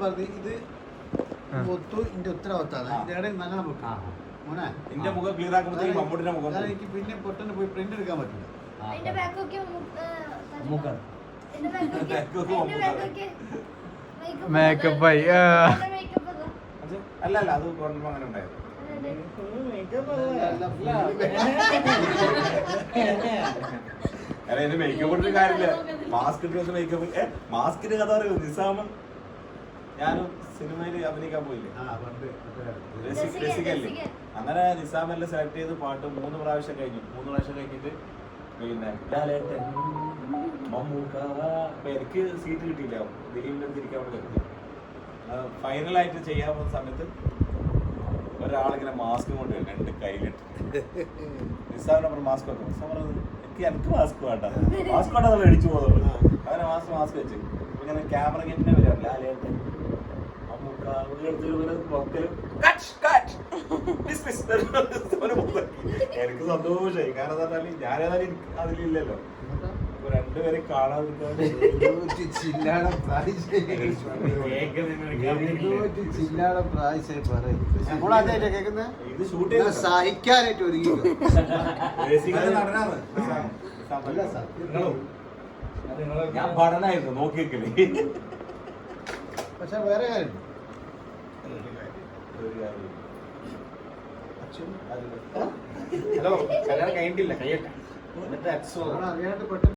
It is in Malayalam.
പറഞ്ഞു ഇത് ഒത്തു ഇന്റെ ഉത്തരവാദിത്താണ് വെക്കും ആ. മോനെ? നിന്റെ മുഖം ക്ലിയർ ആക്കുമ്പോഴത്തേക്ക് മമ്മൂട്ടിന്റെ മുഖം കാരണം എനിക്ക് പിന്നെ പൊട്ടന് പോയി പ്രിന്റ് എടുക്കാൻ പറ്റില്ല. അതിന്റെ ബാക്കൊക്കെ മുഖം ആയി. മേക്കപ്പ് അത് അല്ല അല്ല അത് കൊണ്ടുമ്പോ അങ്ങനെ ഉണ്ടായത് മേക്കപ്പ് കാര്യമില്ല. മാസ്ക് ഇട്ട് വെച്ച മേക്കപ്പ് ഏ മാസ്കിന്റെ കഥ അറിയോ നിസാമ് ഞാനും സിനിമയിൽ അഭിനയിക്കാൻ പോയില്ലേ? ആ പണ്ട് രസിക് രസികൻ, രസികല്ലേ അങ്ങനെ നിസാമെല്ലാം സെലക്ട് ചെയ്ത് പാട്ട് മൂന്ന് പ്രാവശ്യം കഴിഞ്ഞു. മൂന്ന് പ്രാവശ്യം കഴിഞ്ഞിട്ട് പിന്നെ ലാലേട്ടൻ മമ്മൂക്ക. അപ്പൊ എനിക്ക് സീറ്റ് കിട്ടിയില്ല. ദിലീപിന്റെ തിരിക്കാൻ വേണ്ടി ഫൈനലായിട്ട് ചെയ്യാൻ പോകുന്ന സമയത്ത് ഒരാളിങ്ങനെ മാസ്ക് കൊണ്ട് രണ്ട് കയ്യിലിട്ട്. നിസാമിനെ പറഞ്ഞ മാസ്ക് വെക്കും. നിസാം പറഞ്ഞത് എനിക്ക് എനിക്ക് മാസ്ക് വേണ്ട. മാസ്ക് വേണ്ട നമ്മൾ അടിച്ചു പോകുന്നത് അങ്ങനെ മാസ്ക് മാസ്ക് വെച്ച്. ഇങ്ങനെ ക്യാമറ ഗെറ്റിനെ വരും ലാലേട്ടൻ മമ്മൂക്ക വീടെടുത്ത് ഇങ്ങനെ നോക്കലും കട്ട് കട്ട് മിസ് മിസ് എനിക്ക് സന്തോഷമായി. കാരണം എന്താ പറഞ്ഞാൽ ഞാനേതായാലും അതിലില്ലല്ലോ. അപ്പൊ രണ്ടുപേരെ കാണാതിരിക്കാൻ സഹിക്കാനായിട്ട് ഒരുങ്ങി. ഞാൻ പഠനായിരുന്നു. നോക്കി വെക്കൽ പക്ഷെ വേറെ കാര്യം. ഹലോ കല്യാണം കഴിഞ്ഞിട്ടില്ല കഴിയട്ടെ. എന്നിട്ട് അച്ഛൻ അറിയാണ്ട് പെട്ടെന്ന്